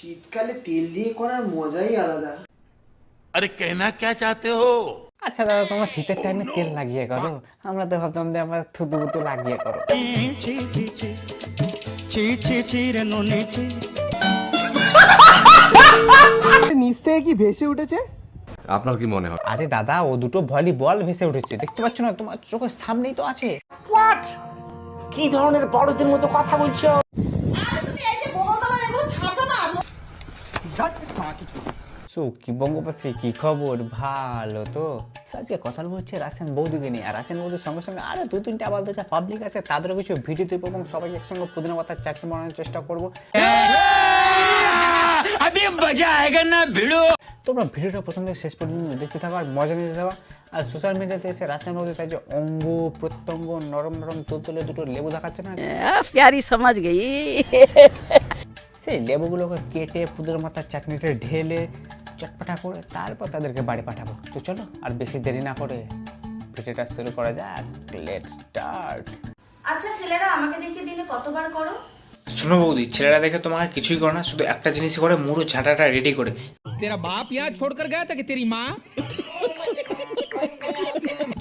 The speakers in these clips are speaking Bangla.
শীতকালে তেল দিয়ে করার মজাই আলাদা। আরে কেনা কে চাতে হো? আচ্ছা দাদা তোমার শীতের টাইমে তেল লাগিয়ে করো। আমরা তো ভাবতাম যে আমরা থুতু বুতু লাগিয়ে করো। নিচ থেকে কি ভেসে উঠেছে? আপনার কি মনে হয়? আরে দাদা ও দুটো ভলিবল ভেসে উঠেছে। দেখতে পাচ্ছ না তোমার চোখের সামনেই তো আছে। কি ধরনের বড়দের মতো কথা বলছো? কিছু সো কি বঙ্গবাসী কি খবর? ভালো তো। আজকে কথা বলব হচ্ছে রাশিয়ান বৌদিকে নিয়ে। আর রাসেন বৌদির সঙ্গে সঙ্গে আরও দু তিনটে আবার যা পাবলিক আছে তাদেরও কিছু ভিডিও দেবো এবং সবাই একসঙ্গে পুদিনা পাতার চারটে বানানোর চেষ্টা করব। তোমরা ভিডিওটা প্রথম থেকে শেষ পর্যন্ত দেখতে থাকো আর মজা নিতে থাকো। আর সোশ্যাল মিডিয়াতে এসে রাসেন বলতে তাই যে অঙ্গ প্রত্যঙ্গ নরম নরম তুলতুলে দুটো লেবু দেখাচ্ছে না? প্যারি সমাজ গেই। সেই লেবুগুলোকে কেটে পুদুর মাথার চাটনিটা ঢেলে চটপাটা করে তারপর তাদেরকে বাড়ি পাঠাবো। তো চলো আর বেশি দেরি না করে ভিডিওটা শুরু করা যাক। লেট স্টার্ট আচ্ছা ছেলেরা আমাকে দেখে দিনে কতবার করো? শোনো বৌদি ছেলেরা দেখে তোমাকে কিছুই করে না শুধু একটা জিনিস করে মুড়ো ঝাঁটাটা রেডি করে। তেরা বাপ ইয়া ছোড় কর গায়া তাকে তেরি মা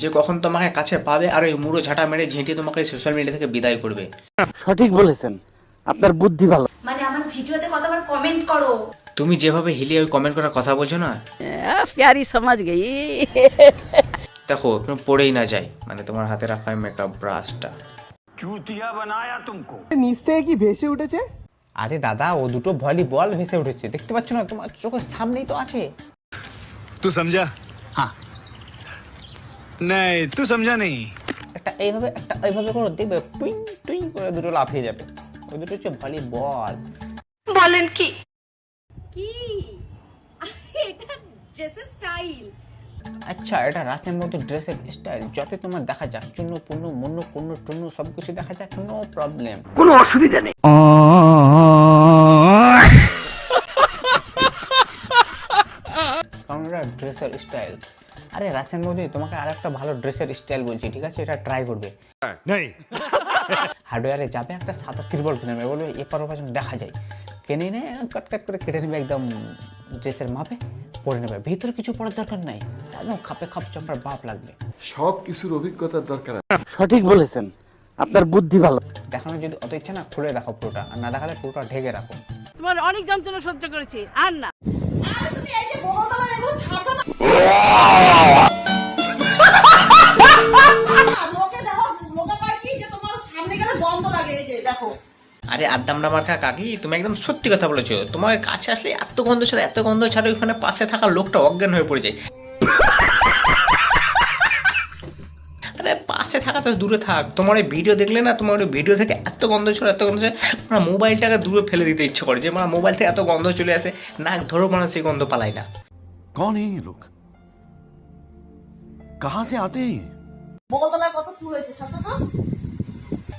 যে কখন তোমাকে কাছে পাবে আর ওই মুড়ো ঝাঁটা মেরে ঝেঁটি তোমাকে সোশ্যাল মিডিয়া থেকে বিদায় করবে। সঠিক বলেছেন। আপনার বুদ্ধি ভালো। মানে ভিডিওতে কতবার কমেন্ট করো। তুমি যেভাবে হিলি ওই কমেন্ট করার কথা বলছো না? প্যারি সমাজ গেই। দেখো তুমি পড়েই না যাই মানে তোমার হাতে রাখা মেকআপ ব্রাশটা চুতিয়া বানায়া তুমকো। নিচ থেকে কি ভেসে উঠেছে? আরে দাদা ও দুটো ভলিবল ভেসে উঠেছে। দেখতে পাচ্ছ না তোমার চোখের সামনেই তো আছে। তুই সমঝা? হ্যাঁ। নাই তুই সমঝা নেই। একটা এইভাবে একটা এইভাবে করে দেখবে টুইং টুইং করে দুটো লাফিয়ে যাবে। ওই দুটো হচ্ছে ভলিবল। কি? কি? এটা ড্রেসের স্টাইল। আচ্ছা এটা রাসের মধ্যে ড্রেসের স্টাইল। যত তোমার দেখা যাক চূর্ণ পূর্ণ মন্য পূর্ণ টূর্ণ সব কিছু দেখা যাক নো প্রবলেম কোনো অসুবিধা নেই। কারণ এটা ড্রেসের স্টাইল আরে রাসের মধ্যে তোমাকে আর একটা ভালো ড্রেসের স্টাইল বলছি ঠিক আছে? এটা ট্রাই করবে। नहीं হার্ডওয়্যারে যাবে একটা সাদা ত্রিবল কিনে নেবে বলবে এপার ওপার দেখা যায়। কিনে নিয়ে কাট কাট করে কেটে নেবে একদম ড্রেসের মাপে পরে নেবে। ভিতরে কিছু পড়ার দরকার নাই। একদম খাপে খাপ চম্পার বাপ লাগবে। সব কিছুর অভিজ্ঞতার দরকার সঠিক বলেছেন। আপনার বুদ্ধি ভালো। দেখানো যদি অত ইচ্ছা না খুলে রাখো পুরোটা। আর না দেখালে পুরোটা ঢেকে রাখো। তোমার অনেক যন্ত্রণা সহ্য করেছি। আর না। লোকে দেখো লোকে কয় কি যে তোমার সামনে গেলে গন্ধ লাগে এই যে দেখো। আরে আদ্দামরা মার্কা কাকি তুমি একদম সত্যি কথা বলেছ। তোমার কাছে আসলে এত গন্ধ ছাড়া এত গন্ধ ছাড়া ওইখানে পাশে থাকা লোকটা অজ্ঞান হয়ে পড়ে যায় আরে পাশে থাকা তো দূরে থাক। তোমার এই ভিডিও দেখলে না তোমার ওই ভিডিও থেকে এত গন্ধ ছড়ে এত গন্ধ ছড়ে মানে মোবাইলটাকে দূরে ফেলে দিতে ইচ্ছে করে যে আমার মোবাইল থেকে এত গন্ধ চলে আসে না ধরো মানে সেই গন্ধ পালাই না। কন এই লোক কাহা সে আতে মোগলতলায় কত টুর ছাত্র তো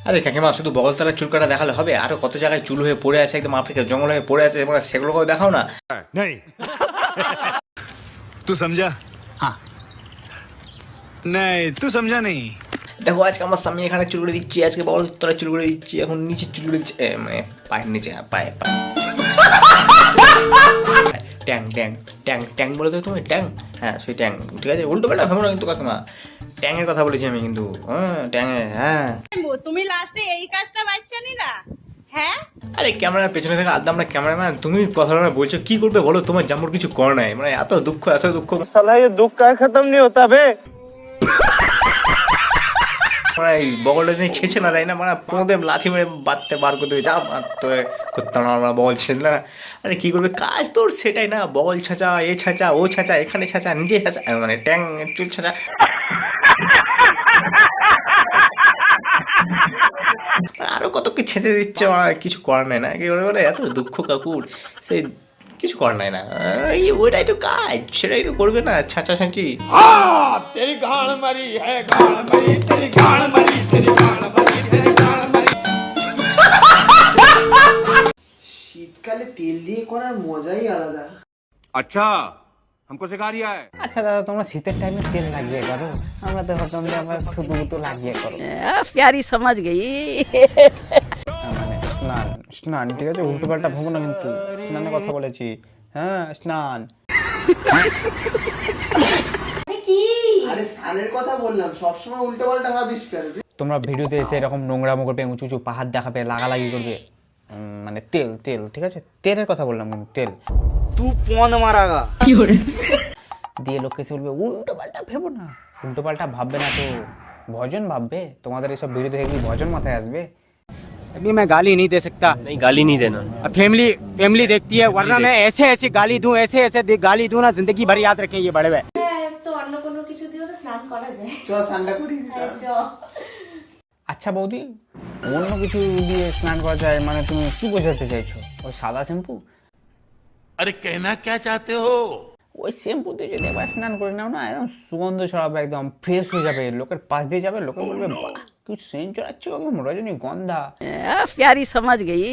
আরে কাকিমা শুধু বগলতলার চুল দেখালে হবে? আরও কত জায়গায় চুল হয়ে পড়ে আছে একদম আফ্রিকার জঙ্গল হয়ে পড়ে আছে এবং সেগুলোকেও দেখাও না? হ্যাঁ, তুই সমঝা? হ্যাঁ। তুই সমঝা নেই। দেখো আজকে আমার সামনে এখানে চুল করে দিচ্ছি আজকে বল তোরা চুল করে দিচ্ছি এখন নিচে চুল করে মানে পায়ের নিচে হ্যাঁ, পায়ে পায়ে। ট্যাং ট্যাং ট্যাং ট্যাং বলে দেবে তুমি ট্যাং? হ্যাঁ সেই ট্যাং ঠিক আছে? উল্টো বেটা ভাবো না কিন্তু কাকিমা। ট্যাংয়ের কথা বলেছি আমি কিন্তু হ্যাঁ ট্যাঙে হ্যাঁ তুমি লাস্টে এই কাজটা বাচ্চা নিলা হ্যাঁ আরে ক্যামেরার পেছনে থেকে আদা আমরা ক্যামেরাম্যান তুমি কথাটা বলছো কি করবে বলো তোমার জামুর কিছু কর নাই মানে এত দুঃখ এত দুঃখ সালা ये दुख का खत्म नहीं होता बे মানে এই বগলটা নিয়ে ছেঁচে না দেয় না মানে প্রমোদে লাথি মেরে বাড়তে বার করে দেবে যা মারতে করতাম না আমরা বগল ছেঁচলে না আরে কি করবে কাজ তোর সেটাই না বগল ছাঁচা এ ছাঁচা ও ছাঁচা এখানে ছাঁচা নিজে ছাঁচা মানে ট্যাং চুল ছাঁচা আরও কত কি ছেঁচে দিচ্ছে আমার কিছু করার নাই না। একেবারে বলে এত দুঃখ কাকুর সে কিছু করার নাই না। এই ওটাই তো কাজ সেটাই তো করবে না ছাঁচা ছাঁচি। তেরি মারি হ্যাঁ শীতকালে তেল দিয়ে করার মজাই আলাদা। আচ্ছা हमको सिखा रिया है আচ্ছা দাদা তোমরা শীতের টাইমে তেল লাগিয়ে করো আমরা তো ভাবতাম যে আমরা থুতু বুতু লাগিয়ে করো प्यारी समझ गई মানে স্নান স্নান ঠিক আছে উল্টো পাল্টা ভাবো না কিন্তু স্নানের কথা বলেছি হ্যাঁ স্নান কি আরে সানের কথা বললাম সবসময় উল্টো পাল্টা ভাবিস কেন তুই? তোমরা ভিডিওতে এসে এরকম নোংরামো করবে উঁচু উঁচু পাহাড় দেখাবে লাগালাগি করবে উম, মানে তেল তেল ঠিক আছে তেলের কথা বললাম কিন্তু তেল তু পন মারাগা দিয়ে লোককে এসে বলবে উল্টো পাল্টা ভেবো না উল্টো পাল্টা ভাববে না তো ভজন ভাববে তোমাদের এইসব ভিডিও দেখে কি ভজন মাথায় আসবে अभी मैं गाली नहीं दे सकता नहीं गाली नहीं देना अब फैमिली फैमिली देखती है वरना मैं ऐसे ऐसे गाली दूं ऐसे ऐसे दे- गाली दूं ना जिंदगी भर याद रखें ये बड़े हुए তো অন্য কোনো কিছু দিয়েও তো স্নান করা যায় চ সানটা করি চ আচ্ছা বৌদি অন্য কিছু দিয়ে স্নান করা যায় মানে তুমি কি বোঝাতে চাইছো? ওই সাদা শ্যাম্পু? আরে কেনা কে চাতে হো? ওই শ্যাম্পু দিয়ে যদি একবার স্নান করে নাও না একদম সুগন্ধ ছড়াবে একদম ফ্রেশ হয়ে যাবে লোকের পাশ দিয়ে যাবে লোকে oh বলবে বাহ কি সেন্ট ছড়াচ্ছে একদম রজনীগন্ধা। প্যারি সমাজ গেই।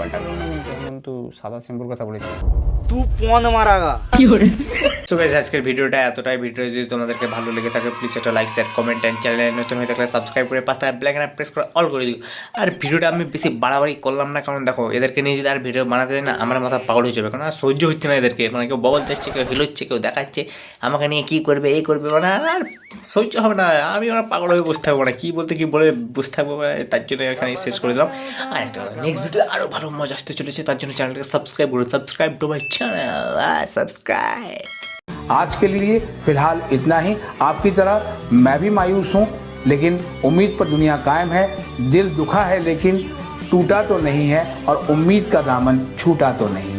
না কিন্তু আমি কিন্তু সাদা শ্যাম্পুর কথা বলেছি। তু পন মারাগা। তো গাইজ আজকের ভিডিওটা এতটাই। ভিডিও যদি তোমাদেরকে ভালো লেগে থাকে প্লিজ একটা লাইক শেয়ার কমেন্ট অ্যান্ড চ্যানেলে নতুন হয়ে থাকলে সাবস্ক্রাইব করে পাতায় ব্ল্যাক প্রেস করে অল করে দিও। আর ভিডিওটা আমি বেশি বাড়াবাড়ি করলাম না কারণ দেখো এদেরকে নিয়ে যদি আর ভিডিও বানাতে না আমার মাথা পাগল হয়ে যাবে। কারণ আর সহ্য হচ্ছে না এদেরকে। মানে কেউ বগল দিচ্ছে কেউ হিলোচ্ছে কেউ দেখাচ্ছে আমাকে নিয়ে কী করবে এই করবে মানে আর সহ্য হবে না। আমি ওরা পাগল হয়ে বসে থাকব না কী বলতে কী বলে বসে থাকব মানে তার জন্য এখানে শেষ করে দিলাম। আর একটা নেক্সট ভিডিও আরও ভালো মজা আসতে চলেছে তার জন্য চ্যানেলটাকে সাবস্ক্রাইব করো subscribe to my channel subscribe आज के लिए फिलहाल इतना ही आपकी तरह मैं भी मायूस हूँ लेकिन उम्मीद पर दुनिया कायम है दिल दुखा है लेकिन टूटा तो नहीं है और उम्मीद का दामन छूटा तो नहीं